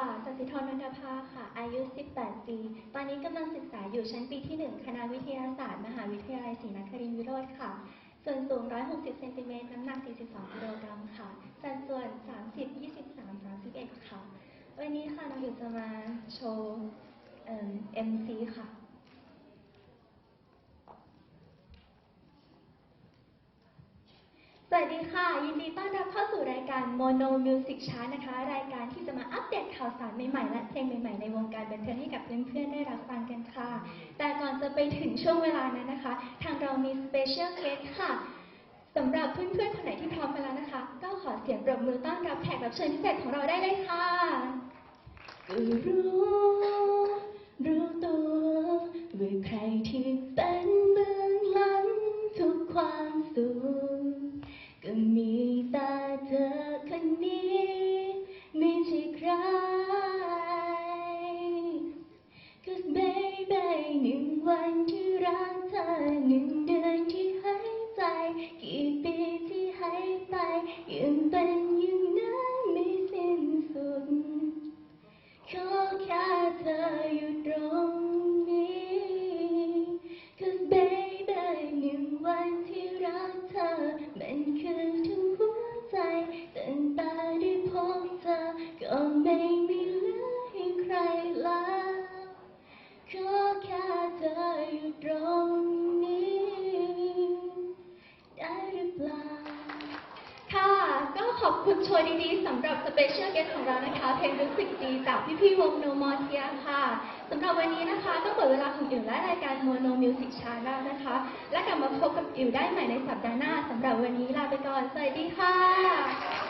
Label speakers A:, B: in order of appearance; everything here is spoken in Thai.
A: ่ะสิธรนันทภาค่ะ อายุ 18 ปี ตอนนี้กำลังศึกษาอยู่ชั้นปีที่ 1 คณะวิทยาศาสตร์ มหาวิทยาลัยศรีนครินทรวิโรธค่ะ ส่วนสูง 160 เซนติเมตร น้ำหนัก 42 กิโลกรัมค่ะ สัดส่วน 30 23 31 ค่ะ วันนี้ค่ะน้องอยู่จะมาโชว์เอ่อ MC ค่ะ ส วัสดีค่ะ ยินดีต้อนรับเข้าสู่รายการ Mono Music Chart นะคะ รายการที่จะมาอัปเดตข่าวสารใหม่ๆ และเพลงใหม่ๆ ในวงการบันเทิงให้กับเพื่อนๆ ได้รับฟังกันค่ะ แต่ก่อนจะไปถึงช่วงเวลานั้นนะคะ ทางเรามี Special Guest ค่ะสำหรับเพื่อนๆ คนไหนที่พร้อมกันแล้วนะคะ ก็ขอเสียงปรบมือต้อนรับแขกรับเชิญพิเศษของเราได้เลยค่ะรู้รู้ตัวว่าใครที่เป็นเบื้องหลังทุกความสุข วันที่รักเธอมันคือทั้งหัวใจตั้งแต่ได้พบเธอก็ไม่มีเหลือให้ใครแล้วขอแค่เธออยู่ตรงนี้ ได้หรือเปล่า ค่ะ ก็ขอบคุณโชว์ดีๆสำหรับสเปเชียลเกสของเรานะคะ เพลงรู้สึกดีจากพี่ๆวงโนมอเทียค่ะสำหรับวันนี้นะคะ ก็หมดเวลาของอิ๋วและรายการโมโนมิวสิกชาแนลนะคะ พบกับอิ๋วได้ใหม่ในสัปดาห์หน้าสำหรับวันนี้ลาไปก่อน สวัสดีค่ะ